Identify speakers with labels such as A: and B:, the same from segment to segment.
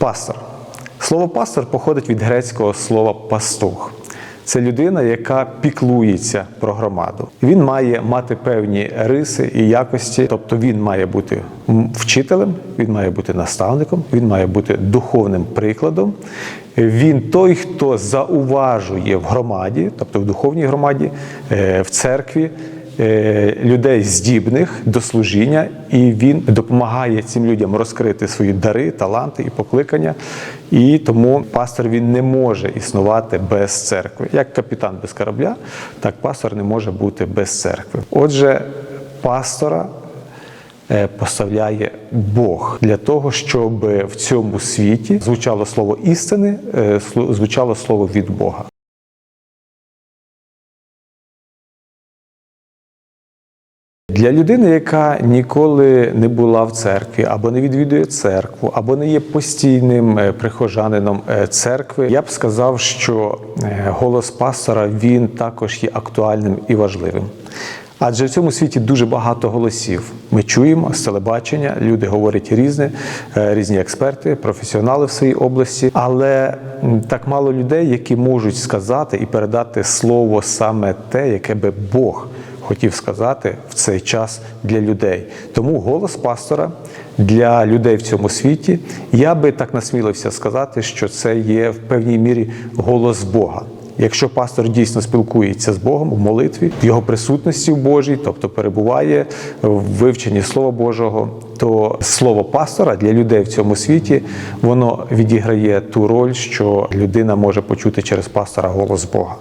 A: Пастор. Слово пастор походить від грецького слова пастух. Це людина, яка піклується про громаду. Він має мати певні риси і якості, тобто він має бути вчителем, він має бути наставником, він має бути духовним прикладом. Він той, хто зауважує в громаді, тобто в духовній громаді, е, в церкві, людей здібних до служіння, і він допомагає цим людям розкрити свої дари, таланти і покликання. І тому пастор він не може існувати без церкви. Як капітан без корабля, так пастор не може бути без церкви. Отже, пастора е, поставляє Бог для того, щоб в цьому світі звучало слово істини, е, звучало слово від Бога. Для людини, яка ніколи не була в церкві, або не відвідує церкву, або не є постійним е, прихожанином е, церкви, я б сказав, що е, голос пастора він також є актуальним і важливим. Адже в цьому світі дуже багато голосів. Ми чуємо з телебачення, люди говорять різне, різні експерти, професіонали в своїй області, але так мало людей, які можуть сказати і передати слово саме те, яке би Бог хотів сказати в цей час для людей. Тому голос пастора для людей в цьому світі, я би так насмілився сказати, що це є в певній мірі голос Бога. Якщо пастор дійсно спілкується з Богом в молитві, в його присутності в Божій, тобто перебуває в вивченні Слова Божого, то слово пастора для людей в цьому світі воно відіграє ту роль, що людина може почути через пастора голос Бога.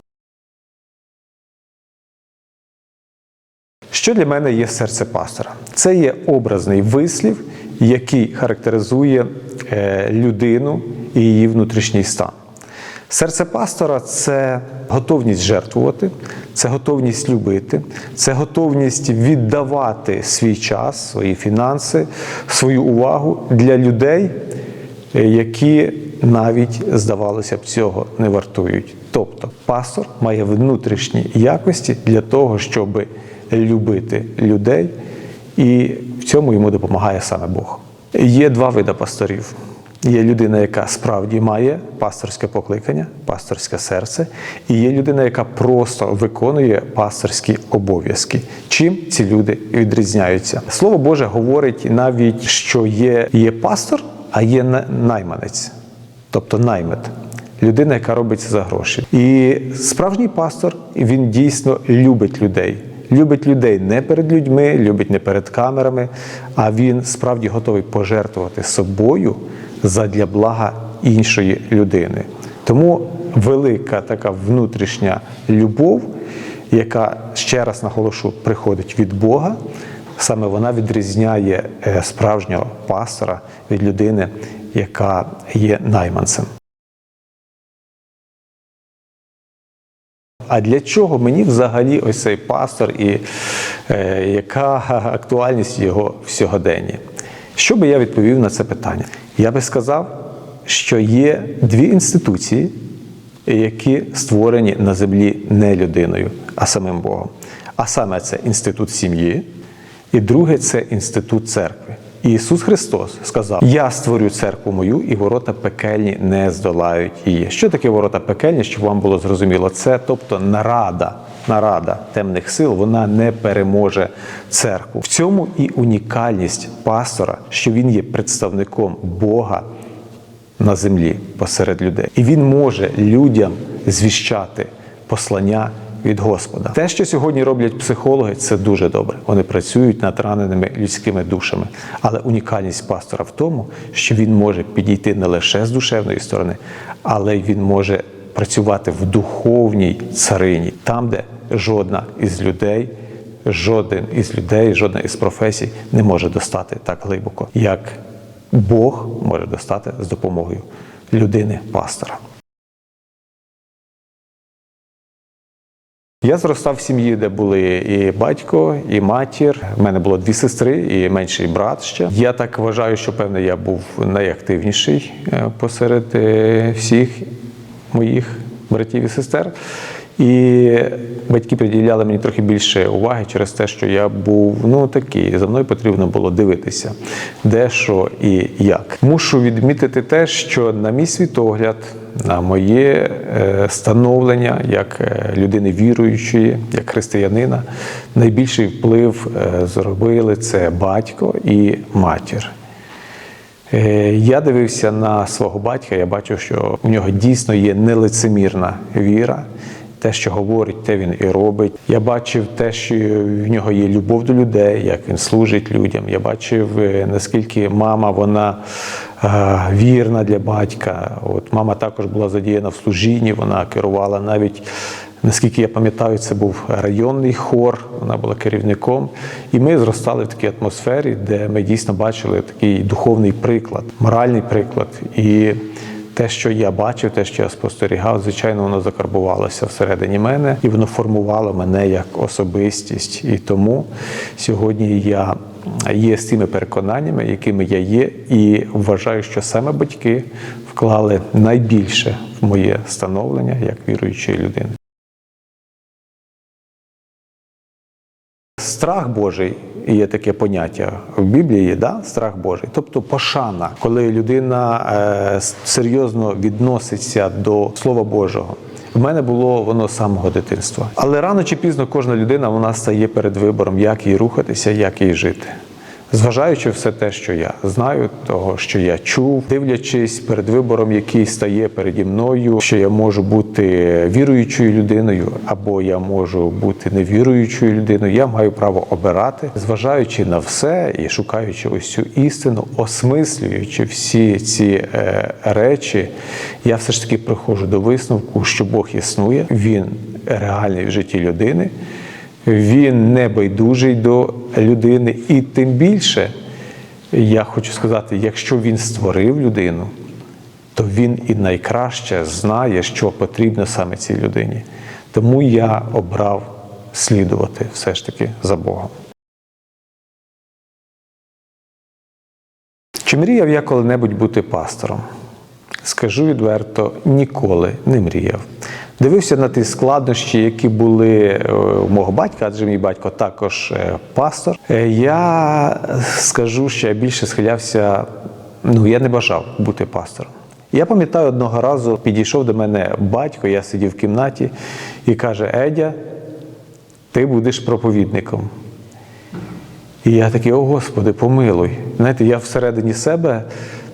A: Що для мене є серце пастора? Це є образний вислів, який характеризує е, людину і її внутрішній стан. Серце пастора це готовність жертвувати, це готовність любити, це готовність віддавати свій час, свої фінанси, свою увагу для людей, е, які навіть, здавалося б, цього не вартують. Тобто пастор має внутрішні якості для того, щоб любити людей, і в цьому йому допомагає саме Бог. Є два види пасторів. Є людина, яка справді має пасторське покликання, пасторське серце, і є людина, яка просто виконує пасторські обов'язки. Чим ці люди відрізняються? Слово Боже говорить навіть, що є, є пастор, а є на- найманець, тобто наймит. Людина, яка робить це за гроші. І справжній пастор він дійсно любить людей. Любить людей не перед людьми, любить не перед камерами, а він справді готовий пожертвувати собою задля блага іншої людини. Тому велика така внутрішня любов, яка ще раз наголошу, приходить від Бога, саме вона відрізняє е, справжнього пастора від людини, яка є найманцем. А для чого мені взагалі ось цей пастор і е, яка актуальність його в сьогоденні? Що би я відповів на це питання? Я би сказав, що є дві інституції, які створені на землі не людиною, а самим Богом. А саме це інститут сім'ї, і друге це інститут церкви. Ісус Христос сказав: Я створю церкву мою, і ворота пекельні не здолають її. Що таке ворота пекельні, щоб вам було зрозуміло? Це тобто нарада, нарада темних сил, вона не переможе церкву. В цьому і унікальність пастора, що він є представником Бога на землі посеред людей. І він може людям звіщати послання від Господа. Те, що сьогодні роблять психологи, це дуже добре. Вони працюють над раненими людськими душами. Але унікальність пастора в тому, що він може підійти не лише з душевної сторони, але й він може працювати в духовній царині, там, де жодна із людей. Жоден із людей, жодна із професій не може достати так глибоко, як Бог може достати з допомогою людини-пастора. Я зростав в сім'ї, де були і батько, і матір. У мене було дві сестри і менший брат ще. Я так вважаю, що певне я був найактивніший е, посеред е, всіх моїх братів і сестер. І батьки приділяли мені трохи більше уваги через те, що я був ну такий. За мною потрібно було дивитися, де що і як. Мушу відмітити те, що на мій світогляд, на моє е, становлення як е, людини віруючої, як християнина, найбільший вплив е, зробили це батько і матір. Я дивився на свого батька, я бачив, що в нього дійсно є нелицемірна віра. Те, що говорить, те він і робить. Я бачив те, що в нього є любов до людей, як він служить людям. Я бачив, е, наскільки мама вона е, вірна для батька. От мама також була задіяна в служінні, вона керувала навіть Наскільки я пам'ятаю, це був районний хор, вона була керівником. І ми зростали в такій атмосфері, де ми дійсно бачили такий духовний приклад, моральний приклад. І те, що я бачив, те, що я спостерігав, звичайно, воно закарбувалося всередині мене, і воно формувало мене як особистість. І тому сьогодні я є з тими переконаннями, якими я є, і вважаю, що саме батьки вклали найбільше в моє становлення як віруючої людини. Страх Божий є таке поняття в Біблії, да? страх Божий, тобто пошана, коли людина е, серйозно відноситься до Слова Божого. В мене було воно з самого дитинства. Але рано чи пізно кожна людина вона стає перед вибором, як їй рухатися, як їй жити. Зважаючи все те, що я знаю, того, що я чув, дивлячись перед вибором, який стає переді мною, що я можу бути віруючою людиною, або я можу бути невіруючою людиною, я маю право обирати, зважаючи на все і шукаючи ось цю істину, осмислюючи всі ці е, речі, я все ж таки приходжу до висновку, що Бог існує, він реальний в житті людини. Він не байдужий до людини, і тим більше я хочу сказати, якщо він створив людину, то він і найкраще знає, що потрібно саме цій людині. Тому я обрав слідувати все ж таки за Богом. Чи мріяв я коли-небудь бути пастором? Скажу відверто, ніколи не мріяв. Дивився на ті складнощі, які були е, у мого батька, адже мій батько також е, пастор. Е, Я скажу, що я більше схилявся, ну я не бажав бути пастором. Я пам'ятаю, одного разу підійшов до мене батько, я сидів в кімнаті і каже: Едя, ти будеш проповідником. І я такий, о Господи, помилуй. Знаєте, я всередині себе,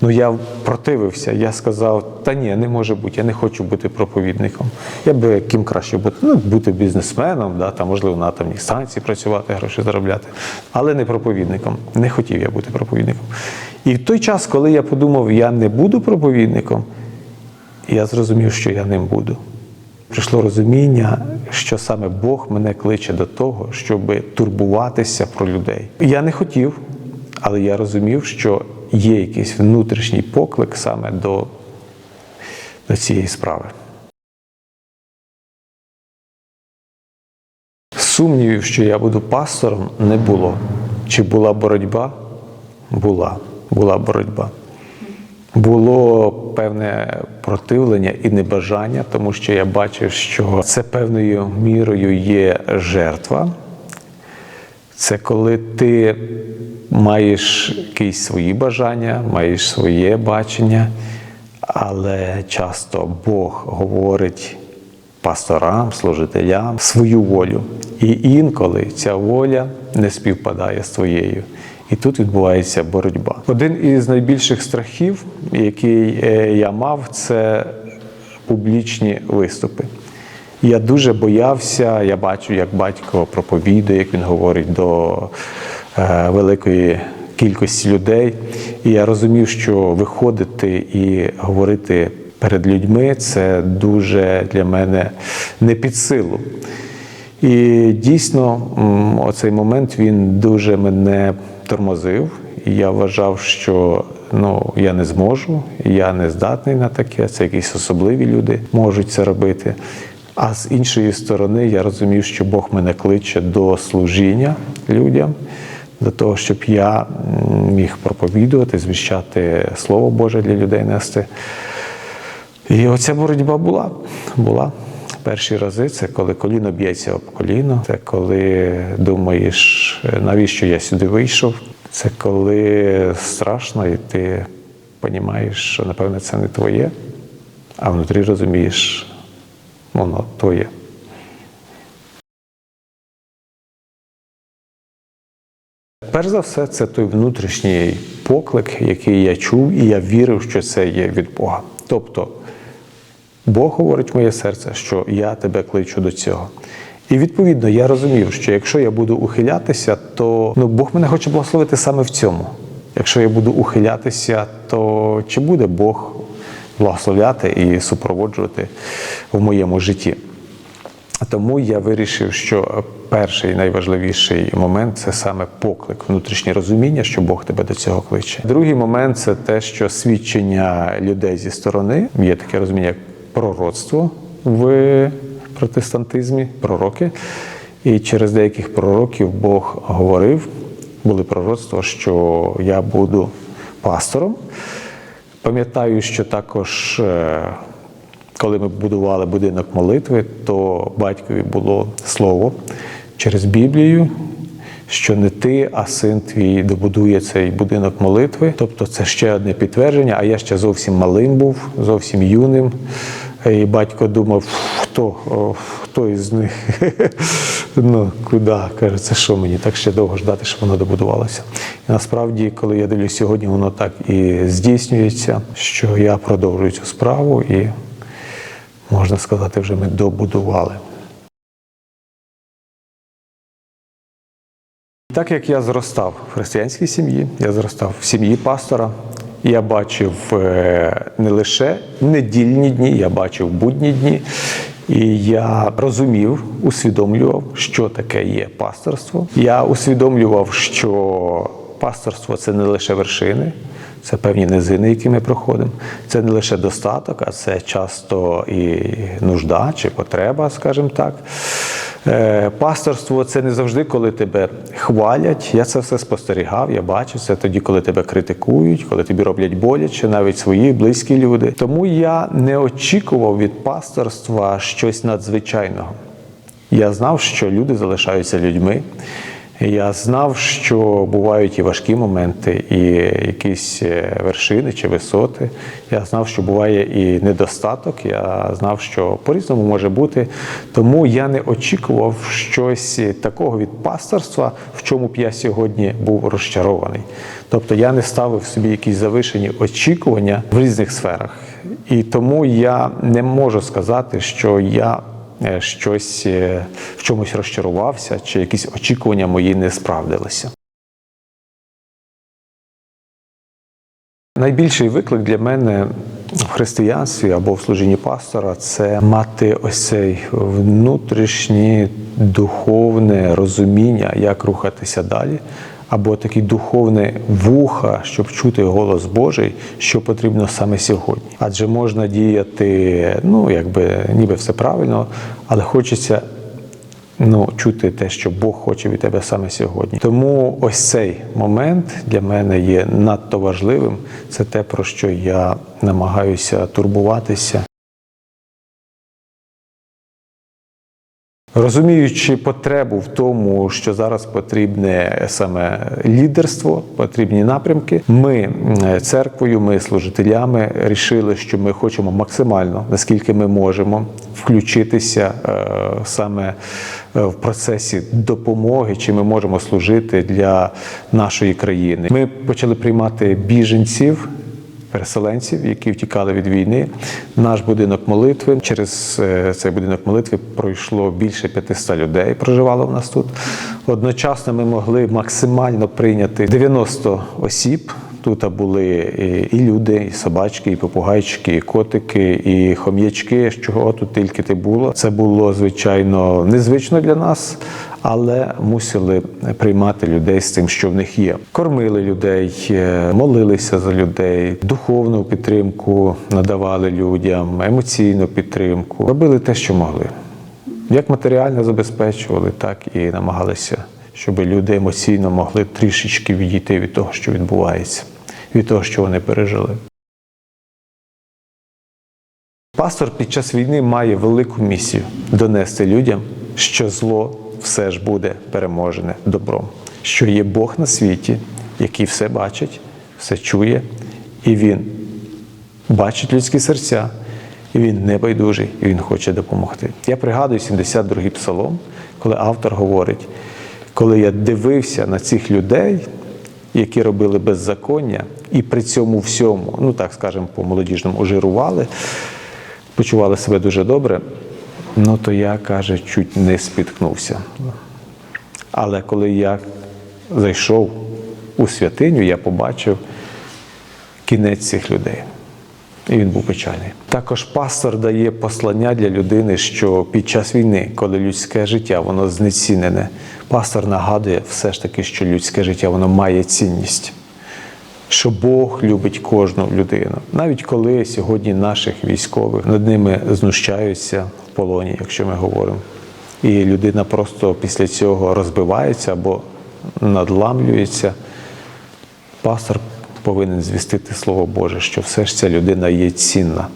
A: ну я противився. Я сказав, та ні, не може бути, я не хочу бути проповідником. Я би ким краще бути, ну, бути бізнесменом, да, там, можливо, на атомній станції працювати, гроші заробляти, але не проповідником. Не хотів я бути проповідником. І в той час, коли я подумав, я не буду проповідником, я зрозумів, що я ним буду. Прийшло розуміння, що саме Бог мене кличе до того, щоб турбуватися про людей. Я не хотів, але я розумів, що є якийсь внутрішній поклик саме до, до цієї справи. Сумнівів, що я буду пастором, не було. Чи була боротьба? Була. Була боротьба. Було певне противлення і небажання, тому що я бачив, що це певною мірою є жертва. Це коли ти маєш якісь свої бажання, маєш своє бачення, але часто Бог говорить пасторам, служителям свою волю. І інколи ця воля не співпадає з твоєю. І тут відбувається боротьба. Один із найбільших страхів, який е, я мав, це публічні виступи. Я дуже боявся, я бачу, як батько проповідує, як він говорить до е, великої кількості людей. І я розумів, що виходити і говорити перед людьми це дуже для мене не під силу. І дійсно, оцей момент він дуже мене тормозив. І я вважав, що ну, я не зможу, я не здатний на таке. Це якісь особливі люди можуть це робити. А з іншої сторони, я розумів, що Бог мене кличе до служіння людям, до того, щоб я міг проповідувати, звіщати Слово Боже для людей нести. І оця боротьба була. була. Перші рази це коли коліно б'ється об коліно, це коли думаєш, навіщо я сюди вийшов. Це коли страшно, і ти розумієш, що напевне це не твоє, а внутрі розумієш, воно твоє. Перш за все, це той внутрішній поклик, який я чув, і я вірив, що це є від Бога. Тобто Бог говорить в моє серце, що я тебе кличу до цього. І відповідно я розумів, що якщо я буду ухилятися, то ну, Бог мене хоче благословити саме в цьому. Якщо я буду ухилятися, то чи буде Бог благословляти і супроводжувати в моєму житті? Тому я вирішив, що перший найважливіший момент це саме поклик, внутрішнє розуміння, що Бог тебе до цього кличе. Другий момент це те, що свідчення людей зі сторони є таке розуміння, як пророцтво в протестантизмі, пророки. І через деяких пророків Бог говорив, були пророцтва, що я буду пастором. Пам'ятаю, що також. е, коли ми будували будинок молитви, то батькові було слово через Біблію, що не ти, а син твій добудує цей будинок молитви. Тобто це ще одне підтвердження, а я ще зовсім малим був, зовсім юним. І батько думав, хто, хто із них ну, куди? Каже, це що мені так ще довго ждати, щоб воно добудувалося. І насправді, коли я дивлюсь сьогодні, воно так і здійснюється, що я продовжую цю справу і можна сказати, вже ми добудували. Так як я зростав в християнській сім'ї, я зростав в сім'ї пастора, я бачив е, не лише недільні дні, я бачив будні дні. І я розумів, усвідомлював, що таке є пасторство. Я усвідомлював, що пасторство це не лише вершини, це певні низини, які ми проходимо. Це не лише достаток, а це часто і нужда чи потреба, скажімо так. Е, Пасторство це не завжди, коли тебе хвалять. Я це все спостерігав, я бачу це тоді, коли тебе критикують, коли тобі роблять боляче, навіть свої близькі люди. Тому я не очікував від пасторства щось надзвичайного. Я знав, що люди залишаються людьми. Я знав, що бувають і важкі моменти, і якісь е, вершини чи висоти. Я знав, що буває і недостаток. Я знав, що по-різному може бути. Тому я не очікував щось такого від пасторства, в чому б я сьогодні був розчарований. Тобто я не ставив собі якісь завишені очікування в різних сферах. І тому я не можу сказати, що я щось е, в чомусь розчарувався, чи якісь очікування мої не справдилися. Найбільший виклик для мене в християнстві або в служінні пастора це мати ось цей внутрішнє духовне розуміння, як рухатися далі, або таке духовне вуха, щоб чути голос Божий, що потрібно саме сьогодні. Адже можна діяти, ну якби ніби все правильно, але хочеться ну, чути те, що Бог хоче від тебе саме сьогодні. Тому ось цей момент для мене є надто важливим. Це те, про що я намагаюся турбуватися. Розуміючи потребу в тому, що зараз потрібне саме лідерство, потрібні напрямки, ми церквою, ми служителями рішили, що ми хочемо максимально, наскільки ми можемо, включитися е, саме е, в процесі допомоги, чи ми можемо служити для нашої країни. Ми почали приймати біженців переселенців, які втікали від війни. Наш будинок молитви через е, цей будинок молитви пройшло більше 500 людей. Проживало в нас тут. Одночасно ми могли максимально прийняти 90 осіб. Тут були і- люди, і собачки, і попугайчики, і котики, і хом'ячки. Чого тут тільки не було. Це було звичайно незвично для нас, але мусили приймати людей з тим, що в них є. Кормили людей, е, молилися за людей, духовну підтримку надавали людям, емоційну підтримку. Робили те, що могли. Як матеріально забезпечували, так і намагалися, щоб люди емоційно могли трішечки відійти від того, що відбувається, від того, що вони пережили. Пастор під час війни має велику місію донести людям, що зло все ж буде переможене добром, що є Бог на світі, який все бачить, все чує, і Він бачить людські серця, і він не байдужий, і він хоче допомогти. Я пригадую 72-й псалом, коли автор говорить, коли я дивився на цих людей, які робили беззаконня, і при цьому всьому, ну так скажемо, по молодіжному ожирували, почували себе дуже добре, ну то я, каже, чуть не спіткнувся. Але коли я зайшов у святиню, я побачив кінець цих людей. І він був печальний. Також пастор дає послання для людини, що під час війни, коли людське життя воно знецінене, пастор нагадує все ж таки, що людське життя воно має цінність, що Бог любить кожну людину. Навіть коли сьогодні наших військових над ними знущаються полоні, якщо ми говоримо, і людина просто після цього розбивається або надламлюється, пастор повинен звістити Слово Боже, що все ж ця людина є цінна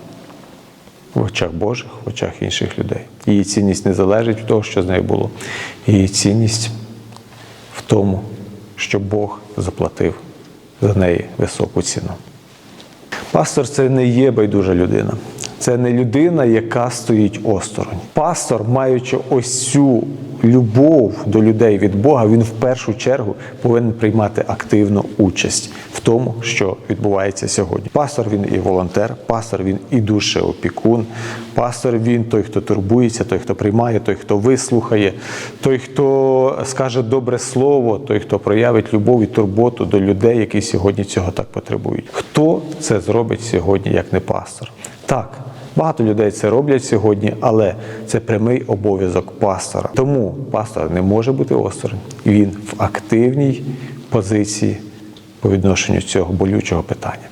A: в очах Божих, в очах інших людей. Її цінність не залежить від того, що з нею було. Її цінність в тому, що Бог заплатив за неї високу ціну. Пастор це не є байдужа людина. Це не людина, яка стоїть осторонь. Пастор, маючи ось цю любов до людей від Бога, він в першу чергу повинен приймати активну участь в тому, що відбувається сьогодні. Пастор він і волонтер, пастор він і душеопікун, пастор він той, хто турбується, той, хто приймає, той, хто вислухає, той, хто скаже добре слово, той, хто проявить любов і турботу до людей, які сьогодні цього так потребують. Хто це зробить сьогодні, як не пастор? Так. Багато людей це роблять сьогодні, але це прямий обов'язок пастора. Тому пастор не може бути осторонь. Він в активній позиції по відношенню цього болючого питання.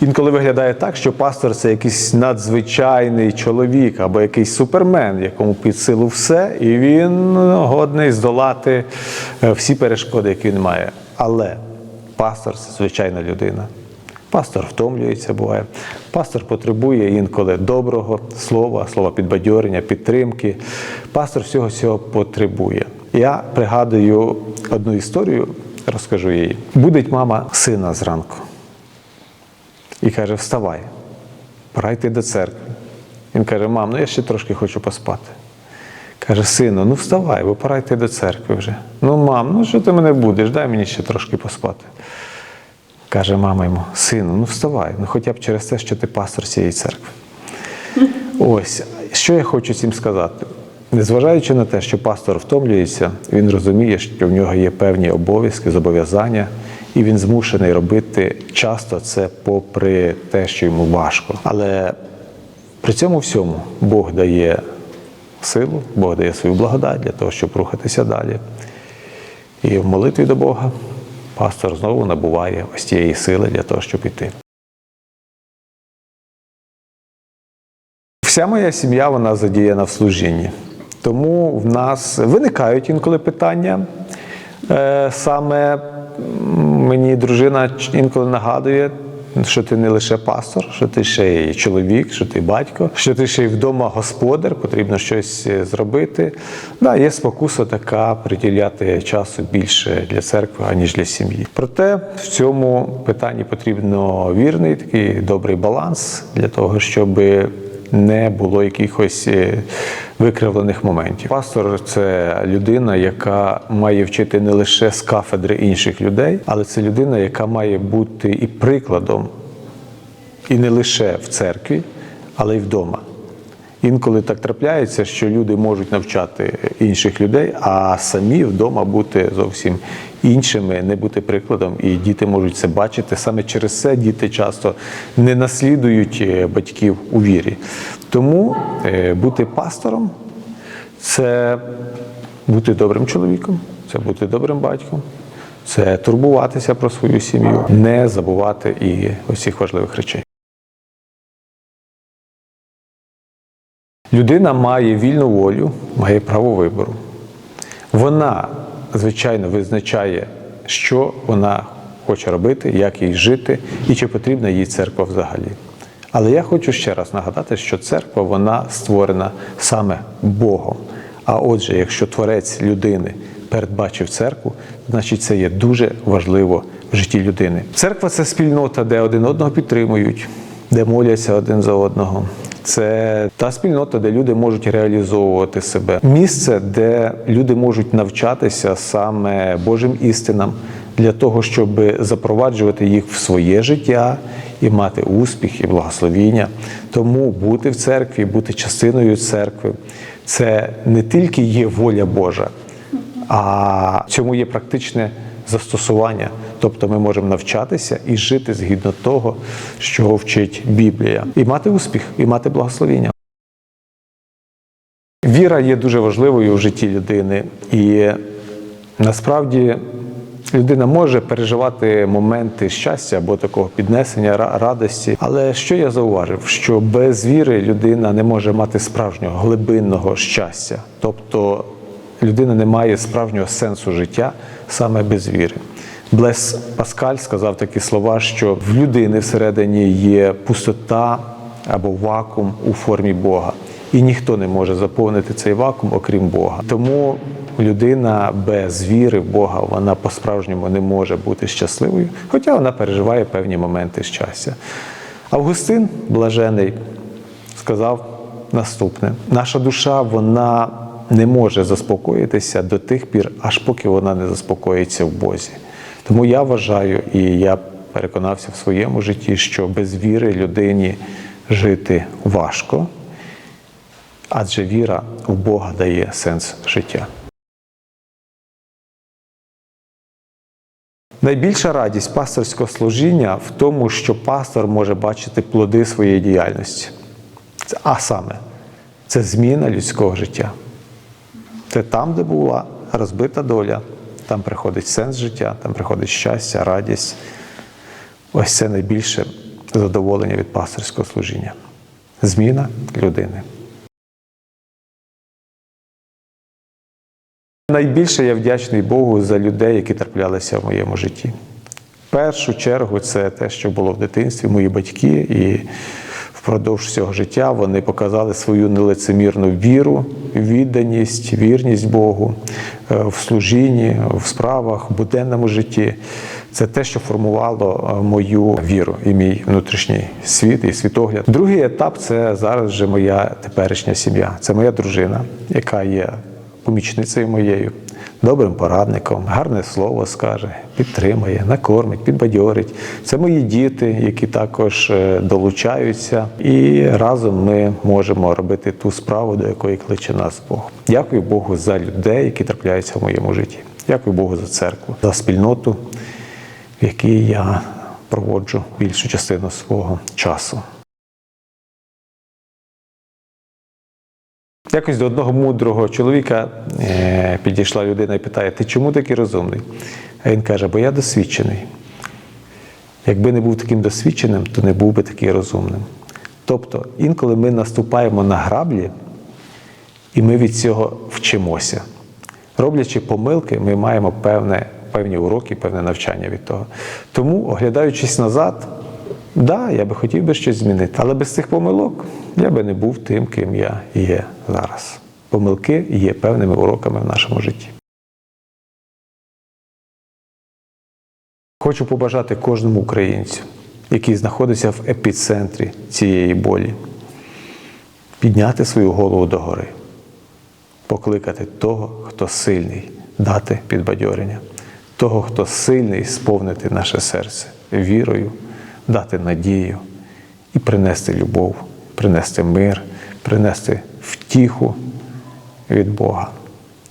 A: Інколи виглядає так, що пастор це якийсь надзвичайний чоловік або якийсь супермен, якому під силу все, і він годний здолати е, всі перешкоди, які він має. Але пастор це звичайна людина. Пастор втомлюється, буває. Пастор потребує інколи доброго слова, слова підбадьорення, підтримки. Пастор всього цього потребує. Я пригадую одну історію, розкажу її. Будить мама сина зранку і каже: Вставай, пора йти до церкви. Він каже: Мам, ну я ще трошки хочу поспати. Каже, сину, ну вставай, бо пора йти до церкви вже. Ну, мам, ну що ти мене будеш? Дай мені ще трошки поспати. Каже мама йому, сину, ну вставай, ну хоча б через те, що ти пастор цієї церкви. Ось, що я хочу цим сказати. Незважаючи на те, що пастор втомлюється, він розуміє, що в нього є певні обов'язки, зобов'язання, і він змушений робити часто це попри те, що йому важко. Але при цьому всьому Бог дає силу, Бог дає свою благодать для того, щоб рухатися далі. І в молитві до Бога пастор знову набуває ось тієї сили для того, щоб іти. Вся моя сім'я вона задіяна в служінні. Тому в нас виникають інколи питання. Е, Саме мені дружина інколи нагадує, що ти не лише пастор, що ти ще й чоловік, що ти батько, що ти ще й вдома господар, потрібно щось е, зробити. Да, є спокуса така приділяти часу більше для церкви, аніж для сім'ї. Проте в цьому питанні потрібно вірний такий добрий баланс для того, щоб не було якихось е, викривлених моментів. Пастор це людина, яка має вчити не лише з кафедри інших людей, але це людина, яка має бути і прикладом, і не лише в церкві, але й вдома. Інколи так трапляється, що люди можуть навчати інших людей, а самі вдома бути зовсім іншими, не бути прикладом, і діти можуть це бачити. Саме через це діти часто не наслідують е, батьків у вірі. Тому е, бути пастором це бути добрим чоловіком, це бути добрим батьком, це турбуватися про свою сім'ю, не забувати і усіх важливих речей. Людина має вільну волю, має право вибору. Вона, звичайно, визначає, що вона хоче робити, як їй жити і чи потрібна їй церква взагалі. Але я хочу ще раз нагадати, що церква вона створена саме Богом. А отже, якщо творець людини передбачив церкву, значить це є дуже важливо в житті людини. Церква це спільнота, де один одного підтримують, де моляться один за одного. Це та спільнота, де люди можуть реалізовувати себе. Місце, де люди можуть навчатися саме Божим істинам для того, щоб запроваджувати їх в своє життя і мати успіх і благословіння. Тому бути в церкві, бути частиною церкви це не тільки є воля Божа, а цьому є практичне застосування. Тобто ми можемо навчатися і жити згідно того, що вчить Біблія, і мати успіх, і мати благословіння. Віра є дуже важливою в житті людини, і насправді людина може переживати моменти щастя або такого піднесення, радості. Але що я зауважив? Що без віри людина не може мати справжнього глибинного щастя, тобто людина не має справжнього сенсу життя саме без віри. Блес Паскаль сказав такі слова, що в людини всередині є пустота або вакуум у формі Бога. І ніхто не може заповнити цей вакуум, окрім Бога. Тому людина без віри в Бога вона по-справжньому не може бути щасливою, хоча вона переживає певні моменти щастя. Августин блажений сказав наступне: наша душа вона не може заспокоїтися до тих пір, аж поки вона не заспокоїться в Бозі. Тому я вважаю і я переконався в своєму житті, що без віри людині жити важко, адже віра в Бога дає сенс життя. Найбільша радість пасторського служіння в тому, що пастор може бачити плоди своєї діяльності. А саме, це зміна людського життя. Це там, де була розбита доля, там приходить сенс життя, там приходить щастя, радість. Ось це найбільше задоволення від пасторського служіння. Зміна людини. Найбільше я вдячний Богу за людей, які траплялися в моєму житті. В першу чергу це те, що було в дитинстві, мої батьки, і впродовж всього життя вони показали свою нелицемірну віру, відданість, вірність Богу е, в служінні, в справах, в буденному житті. Це те, що формувало е, мою віру і мій внутрішній світ і світогляд. Другий етап це зараз вже моя теперішня сім'я. Це моя дружина, яка є помічницею моєю, добрим порадником, гарне слово скаже, підтримує, накормить, підбадьорить. Це мої діти, які також е, долучаються, і разом ми можемо робити ту справу, до якої кличе нас Бог. Дякую Богу за людей, які трапляються в моєму житті. Дякую Богу за церкву, за спільноту, в якій я проводжу більшу частину свого часу. Якось до одного мудрого чоловіка е, підійшла людина і питає: Ти чому такий розумний? А він каже, бо я досвідчений. Якби не був таким досвідченим, то не був би такий розумним. Тобто, інколи ми наступаємо на граблі, і ми від цього вчимося. Роблячи помилки, ми маємо певне, певні уроки, певне навчання від того. Тому, оглядаючись назад, да, я би хотів би щось змінити, але без цих помилок я би не був тим, ким я є зараз. Помилки є певними уроками в нашому житті. Хочу побажати кожному українцю, який знаходиться в епіцентрі цієї болі, підняти свою голову догори, покликати того, хто сильний, дати підбадьорення, того, хто сильний, сповнити наше серце вірою, дати надію і принести любов, принести мир, принести втіху від Бога.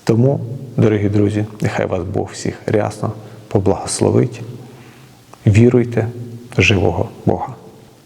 A: Тому, дорогі друзі, нехай вас Бог всіх рясно поблагословить. Віруйте живого Бога.